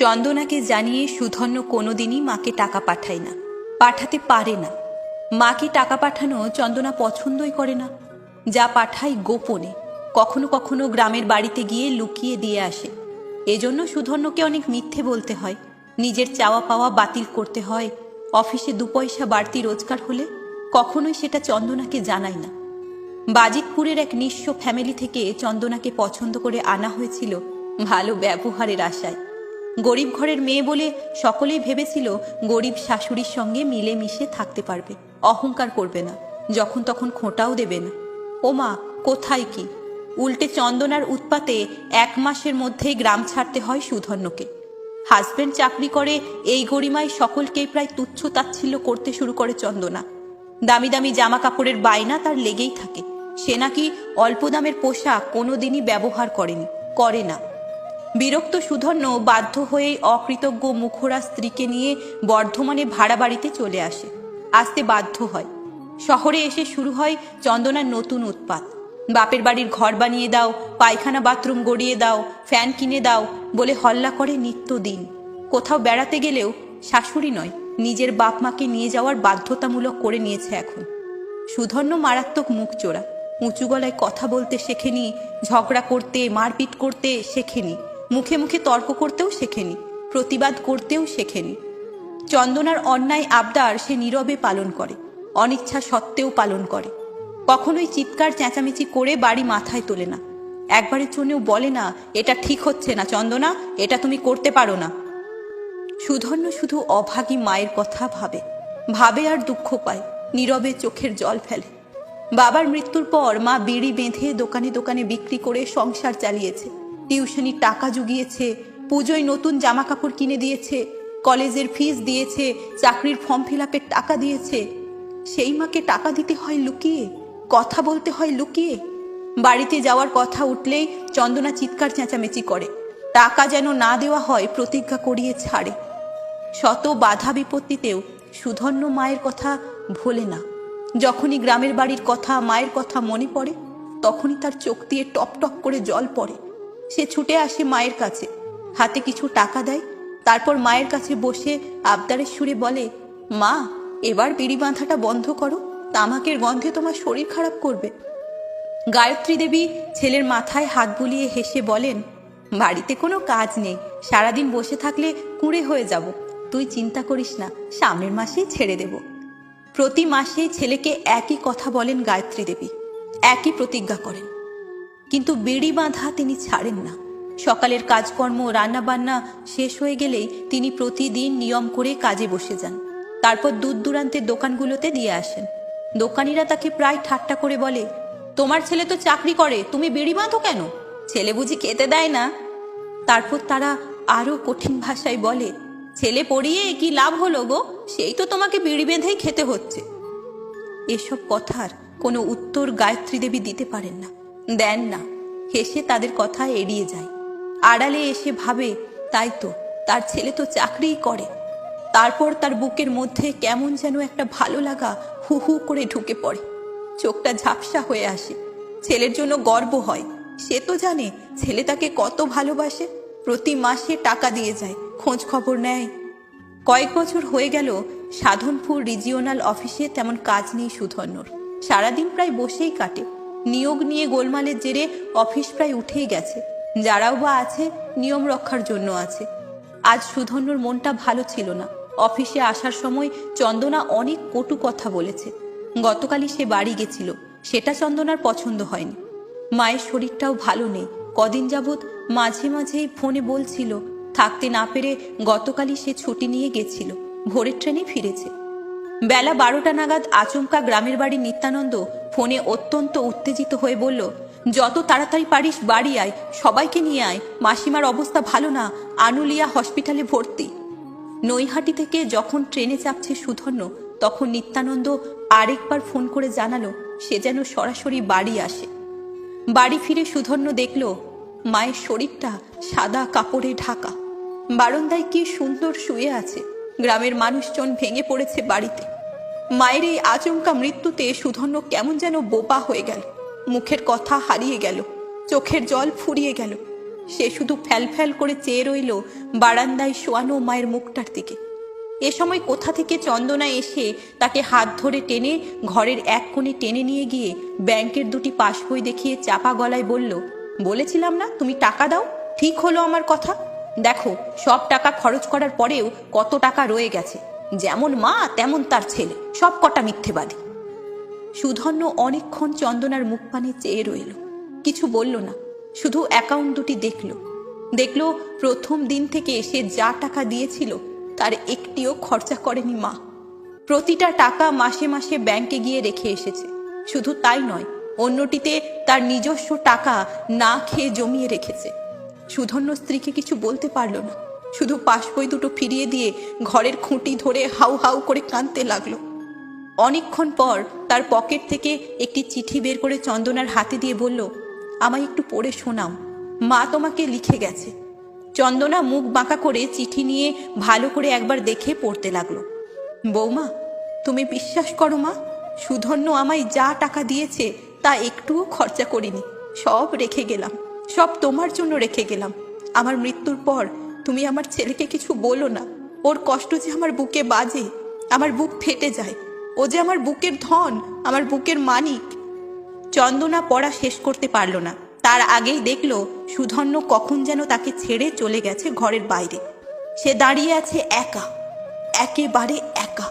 চন্দনাকে জানিয়ে সুধন্য কোনোদিনই মাকে টাকা পাঠায় না, পাঠাতে পারে না। মাকে টাকা পাঠানো চন্দনা পছন্দই করে না। যা পাঠায় গোপনে, কখনো কখনো গ্রামের বাড়িতে গিয়ে লুকিয়ে দিয়ে আসে। এজন্য সুধন্যকে অনেক মিথ্যে বলতে হয়। নিজের চাওয়া পাওয়া বাতিল করতে হয়। অফিসে দু পয়সা বাড়তি রোজগার হলে কখনোই সেটা চন্দনাকে জানায় না। বাজিতপুরের এক নিঃস্ব ফ্যামিলি থেকে চন্দনাকে পছন্দ করে আনা হয়েছিল ভালো ব্যবহারের আশায়। গরিব ঘরের মেয়ে বলে সকলেই ভেবেছিল গরিব শাশুড়ির সঙ্গে মিলেমিশে থাকতে পারবে। অহংকার করবে না। যখন তখন খোঁটাও দেবে না। ও মা কোথায় কি? উল্টে চন্দনার উৎপাতে এক মাসের মধ্যেই গ্রাম ছাড়তে হয় সুধন্যকে। হাজব্যান্ড চাকরি করে, এই গরিমায় সকলকেই প্রায় তুচ্ছ তাচ্ছিল্য করতে শুরু করে চন্দনা। দামি দামি জামা কাপড়ের বায়না তার লেগেই থাকে। সে নাকি অল্প দামের পোশাক কোনোদিনই ব্যবহার করেনি, করে না। বিরক্ত সুধন্য বাধ্য হয়েই অকৃতজ্ঞ মুখরা স্ত্রীকে নিয়ে বর্ধমানে ভাড়া বাড়িতে চলে আসে। আসতে বাধ্য হয়। শহরে এসে শুরু হয় চন্দনার নতুন উৎপাত। বাপের বাড়ির ঘর বানিয়ে দাও, পায়খানা বাথরুম গড়িয়ে দাও, ফ্যান কিনে দাও বলে হল্লা করে নিত্যদিন। কোথাও বেড়াতে গেলেও শাশুড়ি নয়, নিজের বাপ মাকে নিয়ে যাওয়ার বাধ্যতামূলক করে নিয়েছে এখন। সুধন্য মারাত্মক মুখ চোরা। উঁচু গলায় কথা বলতে শেখেনি, ঝগড়া করতে, মারপিট করতে শেখেনি। মুখে মুখে তর্ক করতেও শেখেনি, প্রতিবাদ করতেও শেখেনি। চন্দনার অন্যায় আবদার সে নীরবে পালন করে, অনিচ্ছা সত্ত্বেও পালন করে। কখনোই চিৎকার চেঁচামেচি করে বাড়ি মাথায় তোলে না। একবারের জন্যও বলে না, এটা ঠিক হচ্ছে না চন্দনা, এটা তুমি করতে পারো না। সুধন্য শুধু অভাগী মায়ের কথা ভাবে ভাবে আর দুঃখ পায়, নীরবে চোখের জল ফেলে। বাবার মৃত্যুর পর মা বিড়ি বেঁধে দোকানে দোকানে বিক্রি করে সংসার চালিয়েছে। টিউশনির টাকা জুগিয়েছে, পুজোয় নতুন জামা কাপড় কিনে দিয়েছে, কলেজের ফিস দিয়েছে, চাকরির ফর্ম ফিল টাকা দিয়েছে। সেই মাকে টাকা দিতে হয় লুকিয়ে, কথা বলতে হয় লুকিয়ে। বাড়িতে যাওয়ার কথা উঠলেই চন্দনা চিৎকার চেঁচামেচি করে। টাকা যেন না দেওয়া হয়, প্রতিজ্ঞা করিয়ে ছাড়ে। শত বাধা বিপত্তিতেও সুধন্য মায়ের কথা ভোলে না। যখনই গ্রামের বাড়ির কথা, মায়ের কথা মনে পড়ে, তখনই তার চোখ দিয়ে টপ টপ করে জল পড়ে। সে ছুটে আসে মায়ের কাছে। হাতে কিছু টাকা দেয়, তারপর মায়ের কাছে বসে আবদারের সুরে বলে, মা, এবার বিড়ি বাঁধাটা বন্ধ করো, তামাকের গন্ধে তোমার শরীর খারাপ করবে। গায়ত্রী দেবী ছেলের মাথায় হাত বুলিয়ে হেসে বলেন, বাড়িতে কোনো কাজ নেই, সারাদিন বসে থাকলে কুঁড়ে হয়ে যাব। তুই চিন্তা করিস না, সামনের মাসেই ছেড়ে দেব। প্রতি মাসে ছেলেকে একই কথা বলেন গায়ত্রী দেবী, একই প্রতিজ্ঞা করেন। কিন্তু বিড়ি বাঁধা তিনি ছাড়েন না। সকালের কাজকর্ম রান্নাবান্না শেষ হয়ে গেলেই তিনি প্রতিদিন নিয়ম করে কাজে বসে যান। তারপর দূর দূরান্তের দোকানগুলোতে দিয়ে আসেন। দোকানিরা তাকে প্রায় ঠাট্টা করে বলে, তোমার ছেলে তো চাকরি করে, তুমি বিড়ি বাঁধো কেন? ছেলে বুঝি খেতে দেয় না? তারপর তারা আরও কঠিন ভাষায় বলে, ছেলে পড়িয়ে কি লাভ হলো গো? সেই তো তোমাকে বিড়ি বেঁধেই খেতে হচ্ছে। এসব কথার কোনো উত্তর গায়ত্রী দেবী দিতে পারেন না। দেন না। হেসে তাদের কথা এড়িয়ে যায়। আড়ালে এসে ভাবে, তাই তো, তার ছেলে তো চাকরিই করে। তারপর তার বুকের মধ্যে কেমন যেন একটা ভালো লাগা হু হু করে ঢুকে পড়ে। চোখটা ঝাপসা হয়ে আসে। ছেলের জন্য গর্ব হয়। সে তো জানে ছেলে তাকে কত ভালোবাসে। প্রতি মাসে টাকা দিয়ে যায়। খোঁজ খবর নেয়। কয়েক বছর হয়ে গেল, সাধনপুর রিজিওনাল অফিসে তেমন কাজ নেই সুধন্যর। সারাদিন প্রায় বসেই কাটে। নিয়োগ নিয়ে গোলমালের জেরে অফিস প্রায় উঠেই গেছে। যারাও বা আছে, নিয়ম রক্ষার জন্য আছে। আজ সুধন্যর মনটা ভালো ছিল না। অফিসে আসার সময় চন্দনা অনেক কটু কথা বলেছে। গতকালই সে বাড়ি গেছিল। সেটা চন্দনার পছন্দ হয়নি। মায়ের শরীরটাও ভালো নেই। কদিন যাবৎ মাঝে মাঝেই ফোনে বলছিল, থাকতে না পেরে গতকালই সে ছুটি নিয়ে গেছিল। ভোরের ট্রেনে ফিরেছে। বেলা বারোটা নাগাদ আচমকা গ্রামের বাড়ি নিত্যানন্দ ফোনে অত্যন্ত উত্তেজিত হয়ে বলল, যত তাড়াতাড়ি পারিস বাড়ি আয়, সবাইকে নিয়ে আয়, মাসিমার অবস্থা ভালো না, আনুলিয়া হসপিটালে ভর্তি নৈহাটি থেকে যখন ট্রেনে চাপছে সুধন্য তখন নিত্যানন্দ আরেকবার ফোন করে জানালো, সে যেন সরাসরি বাড়ি আসে। বাড়ি ফিরে সুধন্য দেখল, মায়ের শরীরটা সাদা কাপড়ে ঢাকা। বারান্দায় কি সুন্দর শুয়ে আছে, গ্রামের মানুষজন ভেঙে পড়েছে বাড়িতে। মায়ের এই আচমকা মৃত্যুতে সুধন্য কেমন যেন বোপা হয়ে গেল। মুখের কথা হারিয়ে গেল। চোখের জল ফুরিয়ে গেল। সে শুধু ফ্যাল ফ্যাল করে চেয়ে রইল বারান্দায় শোয়ানো মায়ের মুখটার দিকে। এ সময় কোথা থেকে চন্দনা এসে তাকে হাত ধরে টেনে ঘরের এক কোণে টেনে নিয়ে গিয়ে ব্যাংকের দুটি পাসবই দেখিয়ে চাপা গলায় বলল, বলেছিলাম না তুমি টাকা দাও? ঠিক হলো আমার কথা। দেখো, সব টাকা খরচ করার পরেও কত টাকা রয়ে গেছে। যেমন মা, তেমন তার ছেলে। সব কটা মিথ্যেবাদী। সুধন্য অনেকক্ষণ চন্দনার মুখ পানে চেয়ে রইল। কিছু বলল না। শুধু অ্যাকাউন্ট দুটি দেখল। দেখল প্রথম দিন থেকে সে যা টাকা দিয়েছিল, তার একটিও খরচা করেনি মা। প্রতিটা টাকা মাসে মাসে ব্যাংকে গিয়ে রেখে এসেছে। শুধু তাই নয়, অন্যটিতে তার নিজস্ব টাকা না খেয়ে জমিয়ে রেখেছে। সুধন্য স্ত্রীকে কিছু বলতে পারল না। শুধু পাসবই দুটো ফিরিয়ে দিয়ে ঘরের খুঁটি ধরে হাউ হাউ করে কাঁদতে লাগল। অনেকক্ষণ পর তার পকেট থেকে একটি চিঠি বের করে চন্দনার হাতে দিয়ে বলল, আমায় একটু পড়ে শোনাও। মা তোমাকে লিখে গেছে। চন্দনা মুখ বাঁকা করে চিঠি নিয়ে ভালো করে একবার দেখে পড়তে লাগল। বৌমা, তুমি বিশ্বাস করো মা, সুধন্য আমায় যা টাকা দিয়েছে তা একটুও খরচা করিনি। সব রেখে গেলাম। সব তোমার জন্য রেখে গেলাম। আমার মৃত্যুর পর তুমি আমার ছেলেকে কিছু বলো না। ওর কষ্ট যে আমার বুকে বাজে, আমার বুক ফেটে যায়। ও যে আমার বুকের ধন, আমার বুকের মানিক। চন্দনা পড়া শেষ করতে পারল না। তার আগেই দেখল সুধন্য কখন যেন তাকে ছেড়ে চলে গেছে ঘরের বাইরে। সে দাঁড়িয়ে আছে একা, একেবারে একা।